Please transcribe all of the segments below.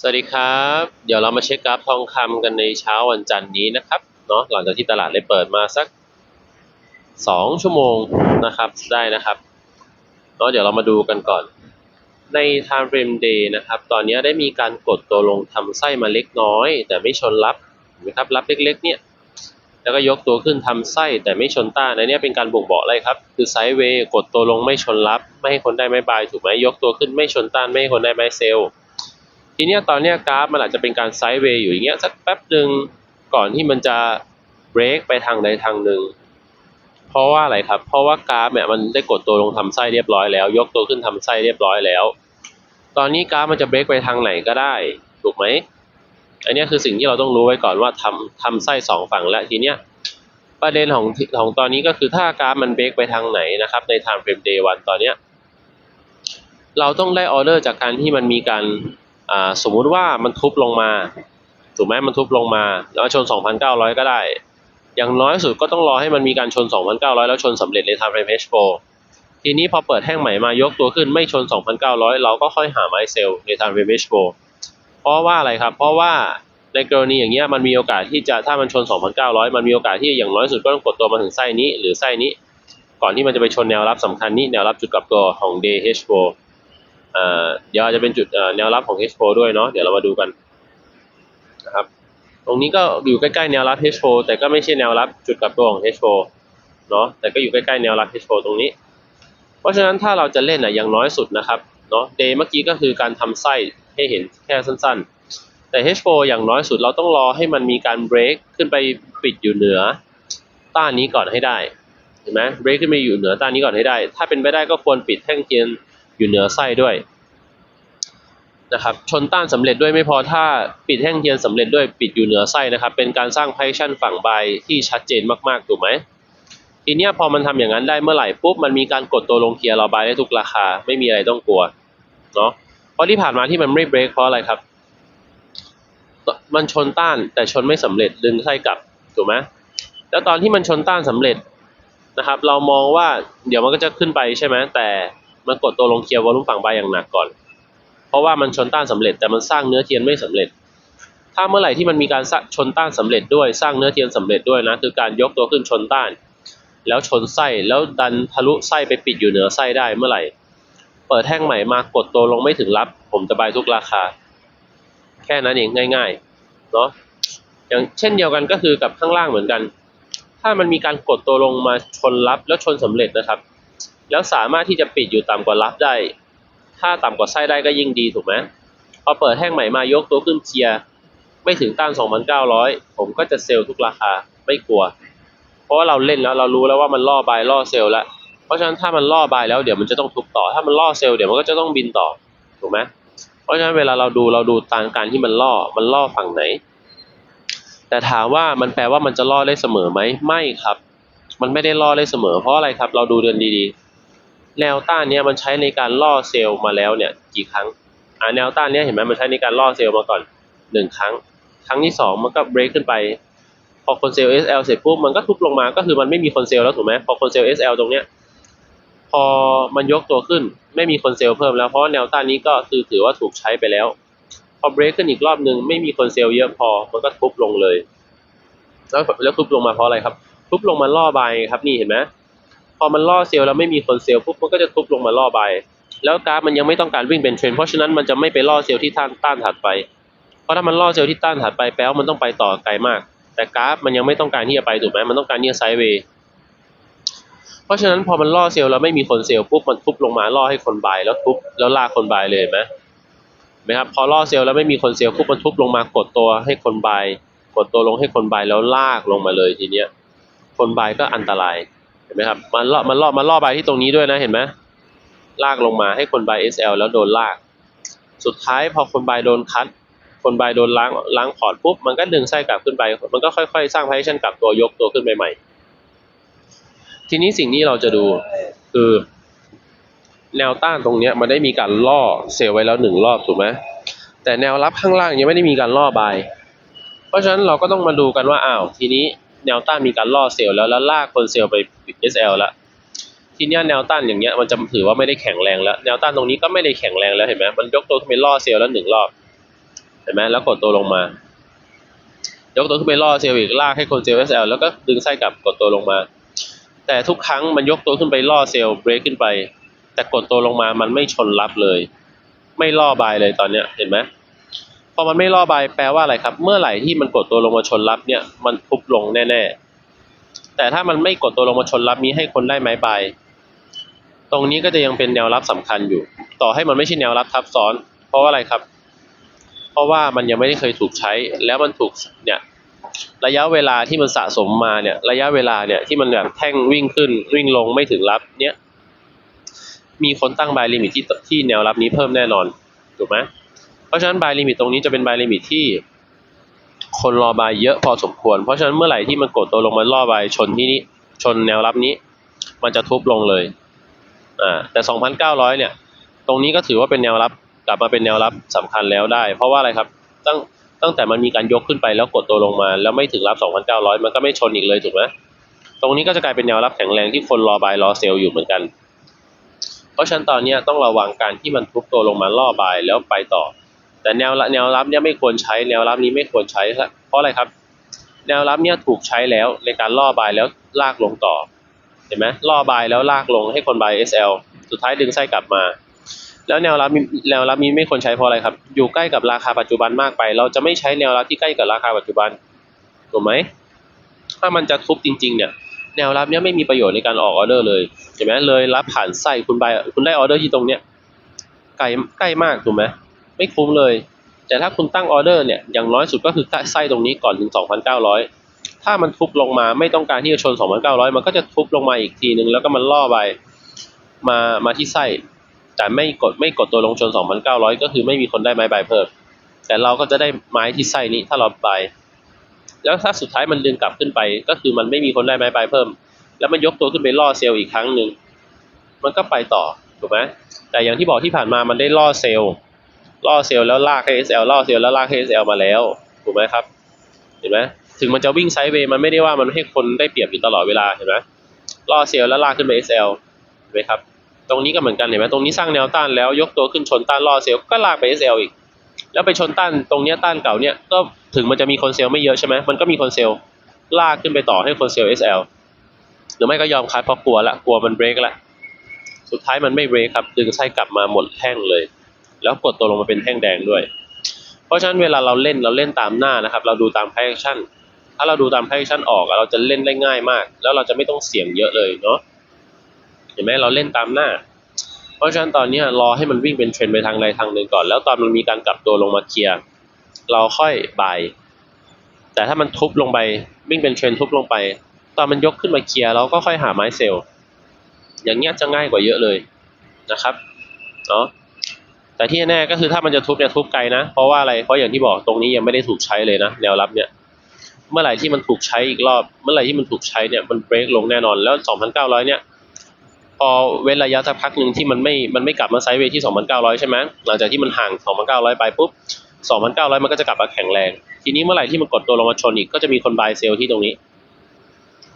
สวัสดีครับ เดี๋ยวเรามาเช็คกราฟทองคำกันในเช้าวันจันทร์นี้นะครับเนาะหลังจากที่ตลาดได้เปิดมาสักสองชั่วโมงนะครับได้นะครับเนาะเดี๋ยวเรามาดูกันก่อน ใน time frame day นะครับ ตอนนี้ได้มีการกดตัวลงทำไส้มาเล็กน้อย แต่ไม่ชนรับเห็นะครับรับเล็กๆเนี่ยแล้วก็ยกตัวขึ้นทำไส้แต่ไม่ชนต้านอันนี้เป็นการบ่งบอกอะไรครับคือไซด์เวย์กดตัวลงไม่ชนรับ ไม่ให้คนได้ไม้บายถูกไหมยกตัวขึ้นไม่ชนต้านไม่ให้คนได้ไม้เซลล์ ทีเนี้ยตอนเนี้ยกราฟมันอาจจะเป็นการไซด์เวย์อยู่อย่างเงี้ยสักแป๊บหนึ่งก่อนที่มันจะเบรกไปทางใดทางหนึ่งเพราะว่าอะไรครับ เพราะว่ากราฟเนี่ยมันได้กดตัวลงทำไส้เรียบร้อยแล้ว ยกตัวขึ้นทำไส้เรียบร้อยแล้ว ตอนนี้กราฟมันจะเบรกไปทางไหนก็ได้ ถูกไหมอันเนี้ยคือสิ่งที่เราต้องรู้ไว้ก่อนว่าทำทำไส้สองฝั่งแล้วทีเนี้ยประเด็นของของตอนนี้ก็คือถ้ากราฟมันเบรกไปทางไหนนะครับ ใน time frame day วันตอนเนี้ยเราต้องได้ออเดอร์จากการที่มันมีการ สมมุติว่ามันทุบลงมา ถูกไหมมันทุบลงมาแล้วชน 2,900 ก็ได้ อย่างน้อยสุดก็ต้องรอให้มันมีการชน 2,900 แล้วชนสำเร็จใน time frame H4 ทีนี้พอเปิดแท่งใหม่มายกตัวขึ้นไม่ชน 2,900 เราก็ค่อยหาไม้เซลล์ใน time frame H4 เพราะว่าอะไรครับ เพราะว่าในกรณีอย่างเงี้ยมันมีโอกาสที่จะถ้ามันชน 2,900 มันมีโอกาสที่อย่างน้อยสุดก็ต้องกดตัวมาถึงไส้นี้หรือไส้นี้ ก่อนที่มันจะไปชนแนวรับสำคัญนี้แนวรับจุดกลับตัวของ d h 4 เดี๋ยวอาจจะเป็นจุดแนวรับของ H4 ด้วยเนาะเดี๋ยวเรามาดูกันนะครับ ตรงนี้ก็อยู่ใกล้ๆแนวรับ H4 แต่ก็ไม่ใช่แนวรับจุดกลับตัวของ H4 เนาะแต่ก็อยู่ใกล้ๆแนวรับ H4 ตรงนี้ เพราะฉะนั้นถ้าเราจะเล่นอะอย่างน้อยสุดนะครับเนาะ day เมื่อกี้ก็คือการทำไส้ให้เห็นแค่สั้นๆ แต่ H4 อย่างน้อยสุดเราต้องรอให้มันมีการ break ขึ้นไปปิดอยู่เหนือต้านนี้ก่อนให้ได้เห็นไหม break ขึ้นไปอยู่เหนือต้านนี้ก่อนให้ได้ ถ้าเป็นไปได้ก็ควรปิดแท่งเทียน อยู่เหนือไส้ด้วยนะครับชนต้านสำเร็จด้วยไม่พอถ้าปิดแท่งเทียนสำเร็จด้วยปิดอยู่เหนือไส้นะครับ เป็นการสร้างไพชั่นฝั่งใบที่ชัดเจนมากๆถูกไหมทีเนี้ยพอมันทำอย่างนั้นได้เมื่อไหร่ปุ๊บมันมีการกดตัวลงเคลียร์เราบายได้ทุกราคาไม่มีอะไรต้องกลัวเนาะเพราะที่ผ่านมาที่มันไม่เบรกเพราะอะไรครับ มันชนต้านแต่ชนไม่สำเร็จดึงไส้กลับถูกไหมแล้วตอนที่มันชนต้านสำเร็จนะครับ เรามองว่าเดี๋ยวมันก็จะขึ้นไปใช่ไหมแต่ มันกดตัวลงเคลียร์วอลุ่มฝั่งบายอย่างหนักก่อน เพราะว่ามันชนต้านสำเร็จแต่มันสร้างเนื้อเทียนไม่สำเร็จ ถ้าเมื่อไหร่ที่มันมีการชนต้านสำเร็จด้วยสร้างเนื้อเทียนสำเร็จด้วยนะคือการยกตัวขึ้นชนต้าน แล้วชนไส้แล้วดันทะลุไส้ไปปิดอยู่เหนือไส้ได้เมื่อไหร่ เปิดแท่งใหม่มากดตัวลงไม่ถึงรับ ผมจะบายทุกราคา แค่นั้นเองง่ายๆเนาะอย่างเช่นเดียวกันก็คือกับข้างล่างเหมือนกัน ถ้ามันมีการกดตัวลงมาชนรับแล้วชนสำเร็จนะครับ แล้วสามารถที่จะปิดอยู่ต่ำกว่ารับได้ ถ้าต่ำกว่าไส้ได้ก็ยิ่งดีถูกไหมพอเปิดแท่งใหม่มายกตัวขึ้นเคลียร์ไม่ถึงต้าน 2,900 ผมก็จะเซลล์ทุกราคาไม่กลัว เพราะว่าเราเล่นแล้วเรารู้แล้วว่ามันล่อบายล่อเซลล์แล้ว เพราะฉะนั้นถ้ามันล่อบายแล้วเดี๋ยวมันจะต้องทุบต่อ ถ้ามันล่อเซลล์เดี๋ยวมันก็จะต้องบินต่อถูกไหมเพราะฉะนั้นเวลาเราดูเราดูตามการที่มันล่อมันล่อฝั่งไหน แต่ถามว่ามันแปลว่ามันจะล่อได้เสมอไหมไม่ครับ มันไม่ได้ล่อได้เสมอ เพราะอะไรครับเราดูเดินดีๆ แนวต้านเนี้ยมันใช้ในการล่อเซลล์มาแล้วเนี่ยกี่ครั้งอ่าแนวต้านเนี้ยเห็นไหมมันใช้ในการล่อเซลล์มาก่อนหนึ่งครั้ง ครั้งที่สองมันก็เบรกขึ้นไป พอคนเซลล์ SL เสร็จปุ๊บมันก็ทุบลงมาก็คือมันไม่มีคนเซลล์แล้วถูกไหมพอคนเซลล์ SL ตรงเนี้ยพอมันยกตัวขึ้นไม่มีคนเซลล์เพิ่มแล้วเพราะแนวต้านนี้ก็คือถือว่าถูกใช้ไปแล้ว พอเบรกขึ้นอีกรอบหนึ่งไม่มีคนเซลล์เยอะพอมันก็ทุบลงเลย แล้วแล้วทุบลงมาเพราะอะไรครับ ทุบลงมาล่อบายครับนี่เห็นไหม พอมันล่อเซลล์แล้วไม่มีคนเซลล์ปุ๊บมันก็จะทุบลงมาล่อใบ แล้วกราฟมันยังไม่ต้องการวิ่งเป็นเทรนเพราะฉะนั้นมันจะไม่ไปล่อเซลล์ที่ต้านต้านถัดไป เพราะถ้ามันล่อเซลล์ที่ต้านถัดไปแปลว่ามันต้องไปต่อไกลมาก แต่กราฟมันยังไม่ต้องการที่จะไปถูกไหมมันต้องการที่จะไซด์เวย์เพราะฉะนั้นพอมันล่อเซลล์แล้วไม่มีคนเซลล์ปุ๊บมันทุบลงมาล่อให้คนบายแล้วทุบแล้วลากคนบายเลยไหมไหมครับพอล่อเซลล์แล้วไม่มีคนเซลล์ปุ๊บมันทุบลงมากดตัวให้คนบายกดตัวลงให้คนบายแล้วลากลงมาเลยทีเนี้ยคนบายก็อันตราย เห็นไหมครับมันล่อมันล่อมันล่อบที่ตรงนี้ด้วยนะเห็นไหมลากลงมาให้คนบาย SL แล้วโดนลาก สุดท้ายพอคนบายโดนคัด คนบายโดนล้างล้างพอร์ตปุ๊บมันก็ดึงไส้กลับขึ้นไป มันก็ค่อยๆ สร้างไพชั่นกลับตัวยกตัวขึ้นไปใหม่ ทีนี้สิ่งที่เราจะดูคือแนวต้านตรงเนี้ยมันได้มีการล่อเซลไว้แล้วหนึ่งรอบถูกไหมแต่แนวรับข้างล่างยังไม่ได้มีการล่อบาย เพราะฉะนั้นเราก็ต้องมาดูกันว่าอ้าวทีนี้ แนวต้านมีการล่อเซลล์แล้วแล้วลากคนเซลล์ไป SL แล้วทีเนี้ยแนวต้านอย่างเงี้ยมันจะถือว่าไม่ได้แข็งแรงแล้ว แนวต้านตรงนี้ก็ไม่ได้แข็งแรงแล้วเห็นไหมมันยกตัวขึ้นไปล่อเซลล์แล้วหนึ่งรอบเห็นไหมแล้วกดตัวลงมา ยกตัวขึ้นไปล่อเซลล์อีกลากให้คนเซลล์ SL แล้วก็ดึงไส้กลับกดตัวลงมา แต่ทุกครั้งมันยกตัวขึ้นไปล่อเซลล์เบรกขึ้นไป แต่กดตัวลงมามันไม่ชนรับเลย ไม่ล่อบายเลยตอนเนี้ยเห็นไหม พอมันไม่ล่อบายแปลว่าอะไรครับ เมื่อไหร่ที่มันกดตัวลงมาชนรับเนี่ยมันทุบลงแน่ๆ แต่ถ้ามันไม่กดตัวลงมาชนรับนี้ให้คนได้ไม้บายตรงนี้ก็จะยังเป็นแนวรับสำคัญอยู่ ต่อให้มันไม่ใช่แนวรับทับซ้อน เพราะว่าอะไรครับ เพราะว่ามันยังไม่ได้เคยถูกใช้ แล้วมันถูกเนี่ยระยะเวลาที่มันสะสมมาเนี่ยระยะเวลาเนี่ยที่มันแบบแท่งวิ่งขึ้นวิ่งลงไม่ถึงรับเนี่ยมีคนตั้งบายลิมิตที่ที่แนวรับนี้เพิ่มแน่นอนถูกไหม เพราะฉะนั้นบายลิมิตตรงนี้จะเป็นบายลิมิตที่คนรอบายเยอะพอสมควร เพราะฉะนั้นเมื่อไหร่ที่มันกดตัวลงมาล่อบายชนที่นี้ชนแนวรับนี้ มันจะทุบลงเลยอ่าแต่ 2,900 เนี่ย ตรงนี้ก็ถือว่าเป็นแนวรับกลับมาเป็นแนวรับสำคัญแล้วได้ เพราะว่าอะไรครับตั้งตั้งแต่มันมีการยกขึ้นไปแล้วกดตัวลงมา แล้วไม่ถึงรับ 2,900 มันก็ไม่ชนอีกเลยถูกไหมตรงนี้ก็จะกลายเป็นแนวรับแข็งแรงที่คนรอบายรอเซลล์อยู่เหมือนกัน เพราะฉะนั้นตอนนี้ต้องระวังการที่มันทุบตัวลงมาล่อบายแล้วไปต่อ แต่แนวละแนวรับเนี่ยไม่ควรใช้แนวรับนี้ไม่ควรใช้ เพราะอะไรครับ แนวรับเนี่ยถูกใช้แล้วในการล่อบายแล้วลากลงต่อเห็นไหมล่อบายแล้วลากลงให้คนบาย SL สุดท้ายดึงไส้กลับมา แล้วแนวรับมีแนวรับนี้ไม่ควรใช้เพราะอะไรครับ อยู่ใกล้กับราคาปัจจุบันมากไป เราจะไม่ใช้แนวรับที่ใกล้กับราคาปัจจุบันถูกไหมถ้ามันจะทุบจริง ๆ เนี่ยแนวรับเนี้ยไม่มีประโยชน์ในการออกออเดอร์เลยเห็นไหมเลยรับผ่านไส้คุณบายคุณได้ออเดอร์ที่ตรงเนี้ยไกลใกล้มากถูกไหม ไม่คุ้มเลย แต่ถ้าคุณตั้งออเดอร์เนี่ยอย่างน้อยสุดก็คือไส้ตรงนี้ก่อนถึง 2,900 ถ้ามันทุบลงมาไม่ต้องการที่จะชน 2,900 มันก็จะทุบลงมาอีกทีนึง แล้วก็มันล่อไปมามาที่ไส้ แต่ไม่กดไม่กดตัวลงชน 2,900 ก็คือไม่มีคนได้ไม้ใบเพิ่มแต่เราก็จะได้ไม้ที่ไส้นี้ถ้าเราไป แล้วถ้าสุดท้ายมันดึงกลับขึ้นไป ก็คือมันไม่มีคนได้ไม้ใบเพิ่ม แล้วมันยกตัวขึ้นไปล่อเซลล์อีกครั้งหนึ่งมันก็ไปต่อถูกไหมแต่อย่างที่บอกที่ผ่านมามันได้ล่อเซลล์ ล่อเซลล์แล้วลากให้ SL ล่อเซลล์แล้วลากให้ SL มาแล้วถูกไหมครับ เห็นไหมถึงมันจะวิ่งไซด์เวย์มันไม่ได้ว่ามันให้คนได้เปรียบอยู่ตลอดเวลาเห็นไหมล่อเซลล์แล้วลากขึ้นไป SL เห็นไหมครับ ตรงนี้ก็เหมือนกันเห็นไหมตรงนี้สร้างแนวต้านแล้วยกตัวขึ้นชนต้านล่อเซลล์ก็ลากไป SL อีก แล้วไปชนต้านตรงเนี้ยต้านเก่าเนี่ยก็ถึงมันจะมีคนเซลล์ไม่เยอะใช่ไหมมันก็มีคนเซลล์ลากขึ้นไปต่อให้คนเซลล์ SL หรือไม่ก็ยอมคัดเพราะกลัวละกลัวมันเบรกละสุดท้ายมันไม่เบรกครับดึงไส้กลับมาหมดแท่งเลย แล้วกดตัวลงมาเป็นแท่งแดงด้วย เพราะฉะนั้นเวลาเราเล่นเราเล่นตามหน้านะครับ เราดูตามไพแอคชั่น ถ้าเราดูตามไพแอคชั่นออกอะเราจะเล่นได้ง่ายมาก แล้วเราจะไม่ต้องเสี่ยงเยอะเลยเนาะเห็นไหมเราเล่นตามหน้า เพราะฉะนั้นตอนนี้รอให้มันวิ่งเป็นเทรนไปทางใดทางหนึ่งก่อน แล้วตอนมันมีการกลับตัวลงมาเคลียร์เราค่อยบาย แต่ถ้ามันทุบลงไปวิ่งเป็นเทรนทุบลงไป ตอนมันยกขึ้นมาเคลียร์เราก็ค่อยหาไม้เซลล์อย่างเงี้ยจะง่ายกว่าเยอะเลยนะครับเนาะ แต่ที่แน่ก็คือถ้ามันจะทุบเนี่ยทุบไกลนะ เพราะว่าอะไร เพราะอย่างที่บอกตรงนี้ยังไม่ได้ถูกใช้เลยนะแนวรับเนี่ย เมื่อไหร่ที่มันถูกใช้อีกรอบ เมื่อไหร่ที่มันถูกใช้เนี่ยมันเบรกลงแน่นอนแล้ว 2,900 เนี่ยพอเว้นระยะสักพักหนึ่งที่มันไม่ มันไม่กลับมาไซด์เวย์ที่ 2,900 ใช่ไหมหลังจากที่มันห่าง 2,900 ไปปุ๊บ 2,900 มันก็จะกลับมาแข็งแรง ทีนี้เมื่อไหร่ที่มันกดตัวลงมาชนอีกก็จะมีคนบายเซลล์ที่ตรงนี้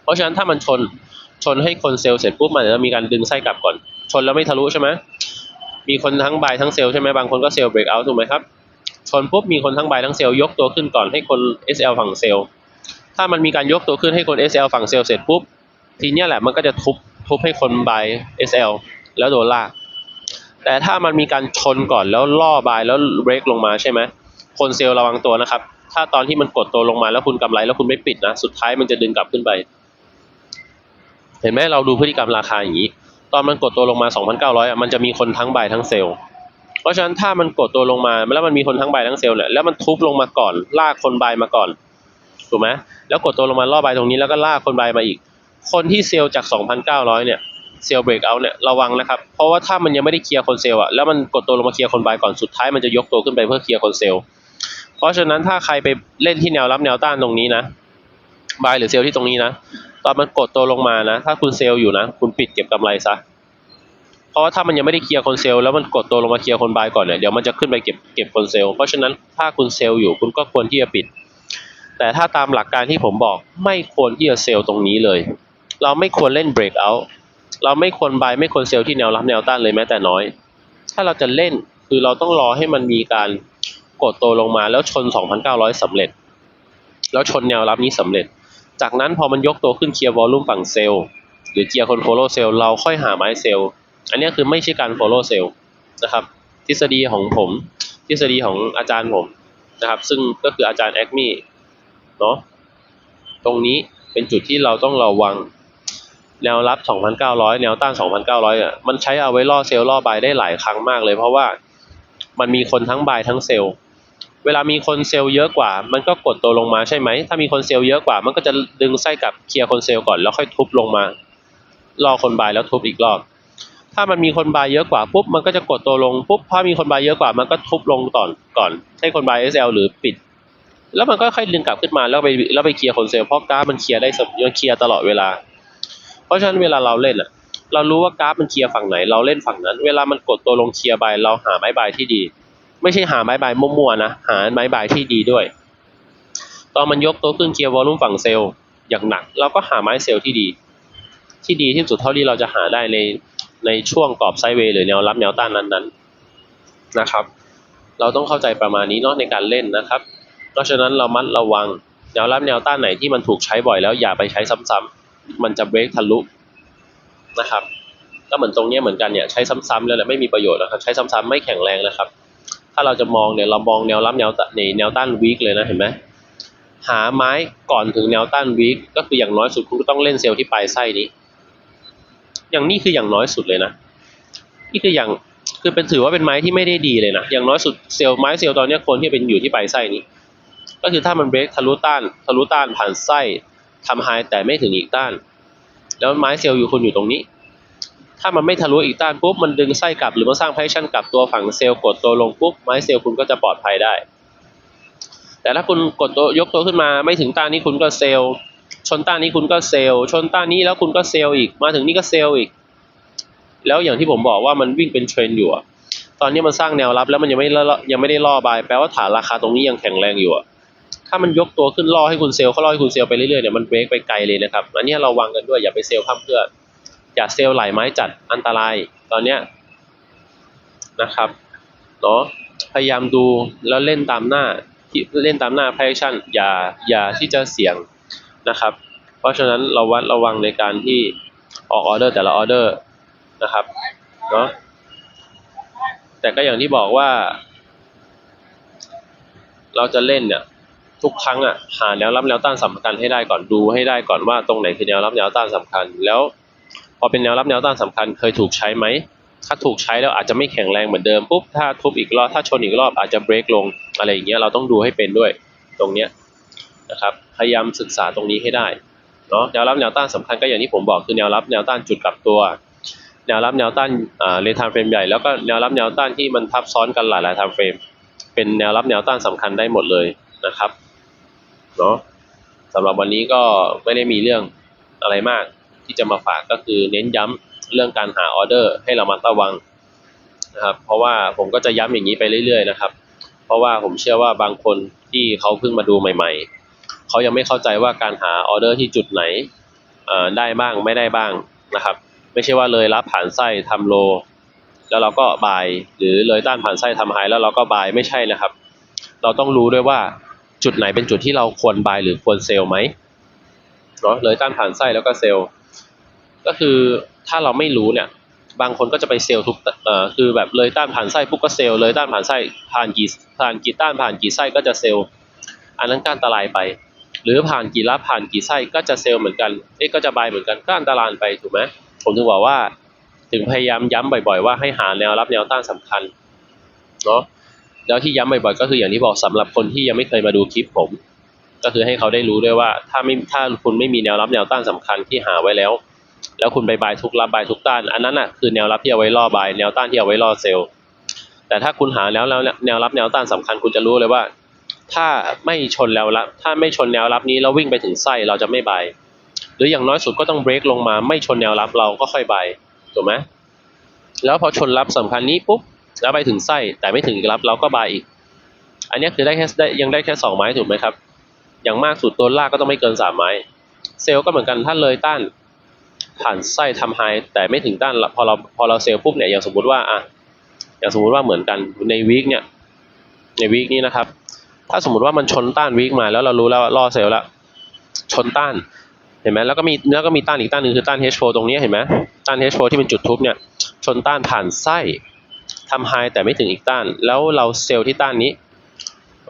เพราะฉะนั้นถ้ามันชน ชนให้คนเซลล์เสร็จปุ๊บมันจะมีการดึงไส้กลับก่อน ชนแล้วไม่ทะลุใช่ไหม มีคนทั้งบายทั้งเซลล์ใช่ไหมบางคนก็เซลล์เบรกเอาท์ถูกไหมครับชนปุ๊บมีคนทั้งบายทั้งเซลล์ยกตัวขึ้นก่อนให้คน SL ฝั่งเซลล์ถ้ามันมีการยกตัวขึ้นให้คน SL ฝั่งเซลล์เสร็จปุ๊บทีเนี้ยแหละมันก็จะทุบทุบให้คนบาย SL แล้วโดนลากแต่ถ้ามันมีการชนก่อนแล้วล่อบายแล้วเบรกลงมาใช่ไหมคนเซลล์ระวังตัวนะครับ ถ้าตอนที่มันกดตัวลงมาแล้วคุณกำไรแล้วคุณไม่ปิดนะ สุดท้ายมันจะดึงกลับขึ้นไป เห็นไหมเราดูพฤติกรรมราคาอย่างนี้ ตอนมันกดตัวลงมา 2,900อะมันจะมีคนทั้งบายทั้งเซลล์ เพราะฉะนั้นถ้ามันกดตัวลงมาแล้วมันมีคนทั้งบายทั้งเซลล์เนี่ยแล้วมันทุบลงมาก่อนลากคนบายมาก่อนถูกไหมแล้วกดตัวลงมาล่อบายตรงนี้แล้วก็ลากคนบายมาอีก คนที่เซลล์จาก 2,900 เนี่ยเซลล์เบรกเอาเนี่ยระวังนะครับ เพราะว่าถ้ามันยังไม่ได้เคลียร์คนเซลล์อะแล้วมันกดตัวลงมาเคลียร์คนบายก่อนสุดท้ายมันจะยกตัวขึ้นไปเพื่อเคลียร์คนเซลล์ เพราะฉะนั้นถ้าใครไปเล่นที่แนวรับแนวต้านตรงนี้นะบายหรือเซลล์ที่ตรงนี้นะ ตอนมันกดตัวลงมานะ ถ้าคุณเซลล์อยู่นะ คุณปิดเก็บกำไรซะ เพราะว่าถ้ามันยังไม่ได้เคลียร์คนเซลล์แล้วมันกดตัวลงมาเคลียร์คนบายก่อนเนี่ย เดี๋ยวมันจะขึ้นไปเก็บเก็บคนเซลล์ เพราะฉะนั้นถ้าคุณเซลล์อยู่คุณก็ควรที่จะปิด แต่ถ้าตามหลักการที่ผมบอกไม่ควรที่จะเซลล์ตรงนี้เลย เราไม่ควรเล่น break out เราไม่ควรบายไม่ควรเซลล์ที่แนวรับแนวต้านเลยแม้แต่น้อย ถ้าเราจะเล่นคือเราต้องรอให้มันมีการกดตัวลงมาแล้วชน 2,900สำเร็จ แล้วชนแนวรับนี้สำเร็จ จากนั้นพอมันยกตัวขึ้นเคลียร์วอลลุ่มฝั่งเซลล์หรือเคลียร์คนโฟลโลเซลล์เราค่อยหาไม้เซลล์อันนี้คือไม่ใช่การโฟลโลเซลล์นะครับ ทฤษฎีของผม ทฤษฎีของอาจารย์ผมนะครับ ซึ่งก็คืออาจารย์แอคมี่เนาะตรงนี้เป็นจุดที่เราต้องระวังแนวรับ 2,900 แนวต้าน 2,900อะมันใช้เอาไว้ล่อเซลล์ล่อบายได้หลายครั้งมากเลย เพราะว่ามันมีคนทั้งบายทั้งเซลล์ เวลามีคนเซลล์เยอะกว่า มันก็กดตัวลงมาใช่ไหม ถ้ามีคนเซลล์เยอะกว่า มันก็จะดึงไส้กลับเคลียร์คนเซลล์ก่อนแล้วค่อยทุบลงมาล่อคนบายแล้วทุบอีกรอบ ถ้ามันมีคนบายเยอะกว่าปุ๊บ มันก็จะกดตัวลงปุ๊บ ถ้ามีคนบายเยอะกว่า มันก็ทุบลงก่อนก่อน ให้คนบาย SL หรือปิด แล้วมันก็ค่อยดึงกลับขึ้นมาแล้วไปแล้วไปเคลียร์คนเซลล์ เพราะกราฟมันเคลียร์ได้สมมันเคลียร์ตลอดเวลา เพราะฉะนั้นเวลาเราเล่นอะ เรารู้ว่ากราฟมันเคลียร์ฝั่งไหน เราเล่นฝั่งนั้น เวลามันกดตัวลงเคลียร์บายเราหาไม้บายที่ดี ไม่ใช่หาไม้บายมั่วๆนะ หาไม้บายที่ดีด้วย ตอนมันยกตัวขึ้นเคลียร์วอลลุ่มฝั่งเซลล์อย่างหนัก เราก็หาไม้เซลล์ที่ดี ที่ดีที่สุดเท่าที่เราจะหาได้ในในช่วงกรอบไซเวย์หรือแนวรับแนวต้านนั้นๆนะครับ เราต้องเข้าใจประมาณนี้เนาะในการเล่นนะครับเพราะฉะนั้นเรามัดระวังแนวรับแนวต้านไหนที่มันถูกใช้บ่อยแล้วอย่าไปใช้ซ้ำๆมันจะเบรกทะลุนะครับก็เหมือนตรงนี้เหมือนกันเนี่ยใช้ซ้ำๆแล้วแหละไม่มีประโยชน์นะครับใช้ซ้ำๆไม่แข็งแรงนะครับาเราจะมองเนี่ยเรามองแนวรับแนวนในแนวต้านวีคเลยนะเห็นไหมหาไม้ก่อนถึงแนวต้านวีคก็คืออย่างน้อยสุดคุณก็ต้องเล่นเซลล์ที่ปลายไส้นี้ อย่างนี้คืออย่างน้อยสุดเลยนะนี่คืออย่างคือเป็นถือว่าเป็นไม้ที่ไม่ได้ดีเลยนะอย่างน้อยสุดเซลล์ไม้เซลล์ตอนนี้ควรที่เป็นอยู่ที่ปลายไส้นี้ ก็คือถ้ามันเบรกทะลุต้านทะลุต้านผ่านไส้ทำไฮแต่ไม่ถึงอีกต้าน แล้วไม้เซลล์อยู่คุณอยู่ตรงนี้ ถ้ามันไม่ทะลุอีกต้านปุ๊บมันดึงไส้กลับหรือมันสร้างไพชั่นกลับตัวฝั่งเซลล์กดตัวลงปุ๊บไม้เซลล์คุณก็จะปลอดภัยได้ แต่ถ้าคุณกดตัวยกตัวขึ้นมาไม่ถึงต้านนี้คุณก็เซลล์ชนต้านนี้คุณก็เซลล์ชนต้านนี้แล้วคุณก็เซลล์อีกมาถึงนี่ก็เซลล์อีก แล้วอย่างที่ผมบอกว่ามันวิ่งเป็นเทรนอยู่ตอนนี้มันสร้างแนวรับแล้วมันยังไม่ยังไม่ได้ล่อบายแปลว่าฐานราคาตรงนี้ยังแข็งแรงอยู่ถ้ามันยกตัวขึ้นล่อให้คุณเซลล์เขาล่อให้คุณเซลล์ไปเรื่อยๆเนี่ยมันเบรกไปไกลเลยนะครับอันนี้เราวางกันด้วยอย่าไปเซลล์ข้ามเพื่อ อย่าเซลล์ไหลไม้จัดอันตรายตอนเนี้ยนะครับเนาะพยายามดูแล้วเล่นตามหน้าที่เล่นตามหน้าไพชั่นอย่าอย่าที่จะเสี่ยงนะครับ เพราะฉะนั้นเราวัดระวังในการที่ออกออเดอร์แต่ละออเดอร์นะครับเนาะแต่ก็อย่างที่บอกว่า เราจะเล่นเนี่ยทุกครั้งอะหาแนวรับแนวต้านสำคัญให้ได้ก่อนดูให้ได้ก่อนว่าตรงไหนคือแนวรับแนวต้านสำคัญ แล้ว พอเป็นแนวรับแนวต้านสำคัญเคยถูกใช้ไหม ถ้าถูกใช้แล้วอาจจะไม่แข็งแรงเหมือนเดิมปุ๊บถ้าทุบอีกรอบถ้าชนอีกรอบอาจจะเบรกลงอะไรอย่างเงี้ยเราต้องดูให้เป็นด้วยตรงเนี้ยนะครับพยายามศึกษาตรงนี้ให้ได้เนาะแนวรับแนวต้านสำคัญก็อย่างที่ผมบอกคือแนวรับแนวต้านจุดกลับตัว แนวรับแนวต้านเลทามเฟรมใหญ่แล้วก็แนวรับแนวต้านที่มันทับซ้อนกันหลายๆไทม์เฟรมเป็นแนวรับแนวต้านสำคัญได้หมดเลยนะครับเนาะสำหรับวันนี้ก็ไม่ได้มีเรื่องอะไรมาก ที่จะมาฝากก็คือเน้นย้ำเรื่องการหาออเดอร์ ให้เรามาระวังนะครับ เพราะว่าผมก็จะย้ำอย่างนี้ไปเรื่อยๆนะครับ เพราะว่าผมเชื่อว่าบางคนที่เขาเพิ่งมาดูใหม่ ๆ เขายังไม่เข้าใจว่าการหาออเดอร์ที่จุดไหนได้บ้างไม่ได้บ้างนะครับ ไม่ใช่ว่าเลยรับผ่านไส้ทำโล แล้วเราก็บายหรือเลยต้านผ่านไส้ทำไฮแล้วเราก็บายไม่ใช่นะครับ เราต้องรู้ด้วยว่าจุดไหนเป็นจุดที่เราควรบายหรือควรเซลล์ไหมเนาะเลยต้านผ่านไส้แล้วก็เซลล์ ก็คือถ้าเราไม่รู้เนี่ย บางคนก็จะไปเซลล์ทุกเอ่อคือแบบเลยต้านผ่านไส้ปุ๊บก็เซลล์เลยต้านผ่านไส้ผ่านกี่ผ่านกี่ต้านผ่านกี่ไส้ก็จะเซลล์อันนั้นก็อันตรายไป หรือผ่านกี่รับผ่านกี่ไส้ก็จะเซลล์เหมือนกันเอ๊ะก็จะบายเหมือนกันก็อันตรายไปถูกไหมผมถึงบอกว่าถึงพยายามย้ำบ่อย ๆ ว่าให้หาแนวรับแนวต้านสำคัญเนาะแล้วที่ย้ำบ่อยๆก็คืออย่างที่บอกสำหรับคนที่ยังไม่เคยมาดูคลิปผม ก็คือให้เขาได้รู้ด้วยว่าถ้าไม่ถ้าคุณไม่มีแนวรับแนวต้านสำคัญที่หาไว้แล้ว แล้วคุณไปบายทุกรับบายทุกต้าน อันนั้นอะคือแนวรับที่เอาไว้ล่อบายแนวต้านที่เอาไว้ล่อเซลล์แต่ถ้าคุณหาแล้วแล้วแนวรับแนวต้านสำคัญคุณจะรู้เลยว่า ถ้าไม่ชนแล้วรับถ้าไม่ชนแนวรับนี้แล้ววิ่งไปถึงไส้เราจะไม่บายหรืออย่างน้อยสุดก็ต้องเบรกลงมา ไม่ชนแนวรับเราก็ค่อยบายถูกไหมแล้วพอชนรับสำคัญนี้ปุ๊บแล้วไปถึงไส้แต่ไม่ถึงรับเราก็บายอีก อันนี้คือได้แค่ได้ยังได้แค่สองไม้ถูกไหมครับ อย่างมากสุดตัวลากก็ต้องไม่เกินสามไม้ เซลล์ก็เหมือนกันถ้าเลยต้าน ผ่านไส้ทำไฮแต่ไม่ถึงต้านพอเราพอเราเซลล์ปุ๊บเนี่ยอย่างสมมติว่าอะอย่างสมมติว่าเหมือนกันในวีคเนี่ยในวีคนี้นะครับ ถ้าสมมติว่ามันชนต้านวีคมาแล้วเรารู้แล้วล่อเซลล์แล้วชนต้านเห็นไหมแล้วก็มีแล้วก็มีต้านอีกต้านหนึ่งคือต้าน H4 ตรงนี้เห็นไหมต้าน H4 ที่เป็นจุดทุบเนี่ยชนต้านผ่านไส้ทำไฮแต่ไม่ถึงอีกต้าน แล้วเราเซลล์ที่ต้านนี้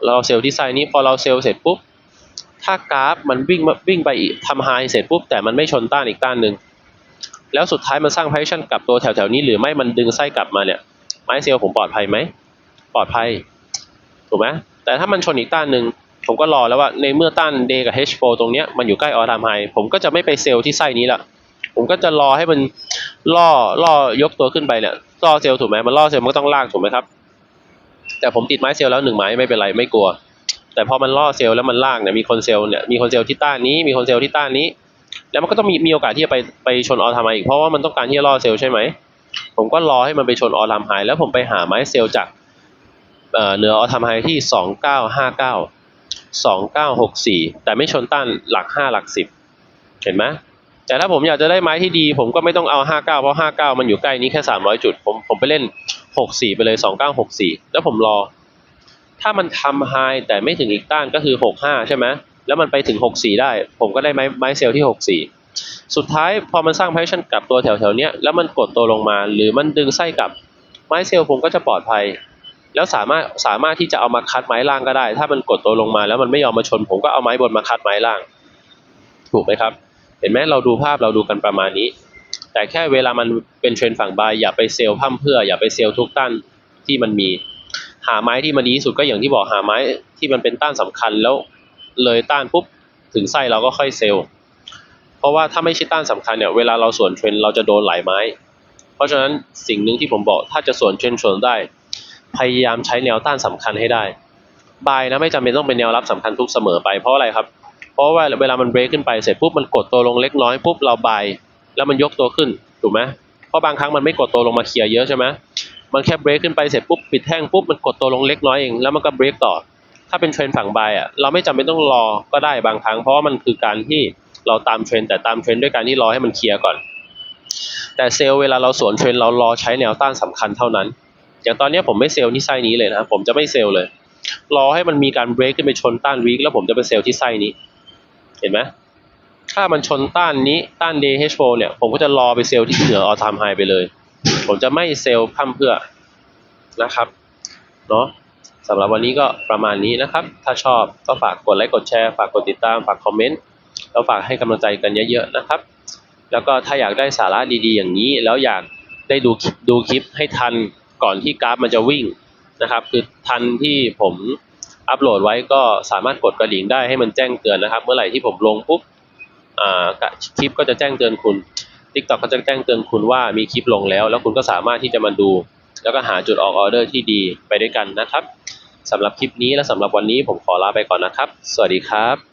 เราเซลล์ที่ไส้นี้พอเราเซลล์เสร็จปุ๊บถ้ากราฟมันวิ่งวิ่งไปอีทำไฮเสร็จปุ๊บแต่มันไม่ชนต้านอีกต้านหนึ่ง แล้วสุดท้ายมันสร้างไพชั่นกลับตัวแถวๆนี้ หรือไม่มันดึงไส้กลับมาเนี่ยไม้เซลล์ผมปลอดภัยไหมปลอดภัยถูกไหมแต่ถ้ามันชนอีกต้านหนึ่งผมก็รอแล้วว่าในเมื่อต้าน D กับ H4 ตรงเนี้ยมันอยู่ใกล้ออทามไฮผมก็จะไม่ไปเซลล์ที่ไส้นี้ละผมก็จะรอให้มันล่อล่อยกตัวขึ้นไปเนี่ยล่อเซลล์ถูกไหมมันล่อเซลล์มันก็ต้องลากถูกไหมครับ แต่ผมติดไม้เซลล์แล้วหนึ่งไม้ไม่เป็นไรไม่กลัว แต่พอมันล่อเซลล์แล้วมันลากเนี่ยมีคนเซลล์เนี่ยมีคนเซลล์ที่ต้านนี้ มีคนเซลล์ที่ต้านนี้ แล้วมันก็ต้องมีมีโอกาสที่จะไปไปชนออทามไฮอีกเพราะว่ามันต้องการที่จะล่อเซลล์ใช่ไหม ผมก็รอให้มันไปชนออทามไฮแล้วผมไปหาไม้เซลล์จากเอ่อเหนือออทามไฮที่สองเก้าห้าเก้าสองเก้าหกสี่แต่ไม่ชนต้านหลักห้าหลักสิบเห็นไหมแต่ถ้าผมอยากจะได้ไม้ที่ดี ผมก็ไม่ต้องเอาห้าเก้าเพราะห้าเก้ามันอยู่ใกล้นี้แค่สามร้อยจุด ผมผมไปเล่นหกสี่ไปเลยสองเก้าหกสี่แล้วผมรอ ถ้ามันทำไฮแต่ไม่ถึงอีกต้านก็คือหกห้าใช่ไหม แล้วมันไปถึงหกสี่ได้ ผมก็ได้ไม้ไม้เซลล์ที่หกสี่สุดท้ายพอมันสร้างไพชั่นกลับตัวแถวๆเนี้ยแล้วมันกดตัวลงมา หรือมันดึงไส้กลับ ไม้เซลล์ผมก็จะปลอดภัย แล้วสามารถสามารถที่จะเอามาคัดไม้ล่างก็ได้ ถ้ามันกดตัวลงมา แล้วมันไม่ยอมมาชน ผมก็เอาไม้บนมาคัดไม้ล่าง ถูกไหมครับ เห็นไหมเราดูภาพเราดูกันประมาณนี้ แต่แค่เวลามันเป็นเทรนฝั่งบายอย่าไปเซลล์พั่มเพื่อ อย่าไปเซลล์ทุกต้านที่มันมี หาไม้ที่มันดีที่สุดก็อย่างที่บอกหาไม้ที่มันเป็นต้านสำคัญแล้ว เลยต้านปุ๊บถึงไส้เราก็ค่อยเซลล์เพราะว่าถ้าไม่ใช่ต้านสำคัญเนี่ยเวลาเราสวนเทรนเราจะโดนหลายไม้ เพราะฉะนั้นสิ่งหนึ่งที่ผมบอกถ้าจะสวนเทรนสวนได้ พยายามใช้แนวต้านสำคัญให้ได้บายนะไม่จำเป็นต้องเป็นแนวรับสำคัญทุกเสมอไปเพราะอะไรครับ เพราะว่าเวลามันเบรกขึ้นไปเสร็จปุ๊บมันกดตัวลงเล็กน้อยปุ๊บเราบายแล้วมันยกตัวขึ้นถูกไหมเพราะบางครั้งมันไม่กดตัวลงมาเคลียร์เยอะใช่ไหมมันแค่เบรกขึ้นไปเสร็จปุ๊บปิดแท่งปุ๊บมันกดตัวลงเล็กน้อยเองแล้วมันก็เบรกต่อ ถ้าเป็นเทรนฝั่งบายอะเราไม่จำเป็นต้องรอก็ได้บางครั้ง เพราะว่ามันคือการที่เราตามเทรนแต่ตามเทรนด้วยการที่รอให้มันเคลียร์ก่อน แต่เซลล์เวลาเราสวนเทรนเรารอใช้แนวต้านสำคัญเท่านั้น อย่างตอนนี้ผมไม่เซลล์ที่ไส้นี้เลยนะผมจะไม่เซลล์เลย รอให้มันมีการเบรกขึ้นไปชนต้านวีคแล้วผมจะไปเซลล์ที่ไส้นี้ เห็นไหมถ้ามันชนต้านนี้ต้าน DH4 เนี่ยผมก็จะรอไปเซลล์ที่เหนือออทามไฮไปเลย ผมจะไม่เซลล์พั่มเพื่อนะครับเนาะ สำหรับวันนี้ก็ประมาณนี้นะครับ ถ้าชอบก็ฝากกดไลค์กดแชร์ ฝากกดติดตาม ฝากคอมเมนต์ แล้วฝากให้กำลังใจกันเยอะๆนะครับ แล้วก็ถ้าอยากได้สาระดีๆ อย่างนี้ แล้วอยากได้ดูดูคลิปให้ทันก่อนที่กราฟมันจะวิ่งนะครับ คือทันที่ผมอัปโหลดไว้ก็สามารถกดกระดิ่งได้ให้มันแจ้งเตือนนะครับ เมื่อไหร่ที่ผมลงปุ๊บอ่าคลิปก็จะแจ้งเตือนคุณ TikTok ก็จะแจ้งเตือนคุณว่ามีคลิปลงแล้ว แล้วคุณก็สามารถที่จะมาดู แล้วก็หาจุดออกออเดอร์ที่ดีไปด้วยกันนะครับสำหรับคลิปนี้และสำหรับวันนี้ผมขอลาไปก่อนนะครับ สวัสดีครับ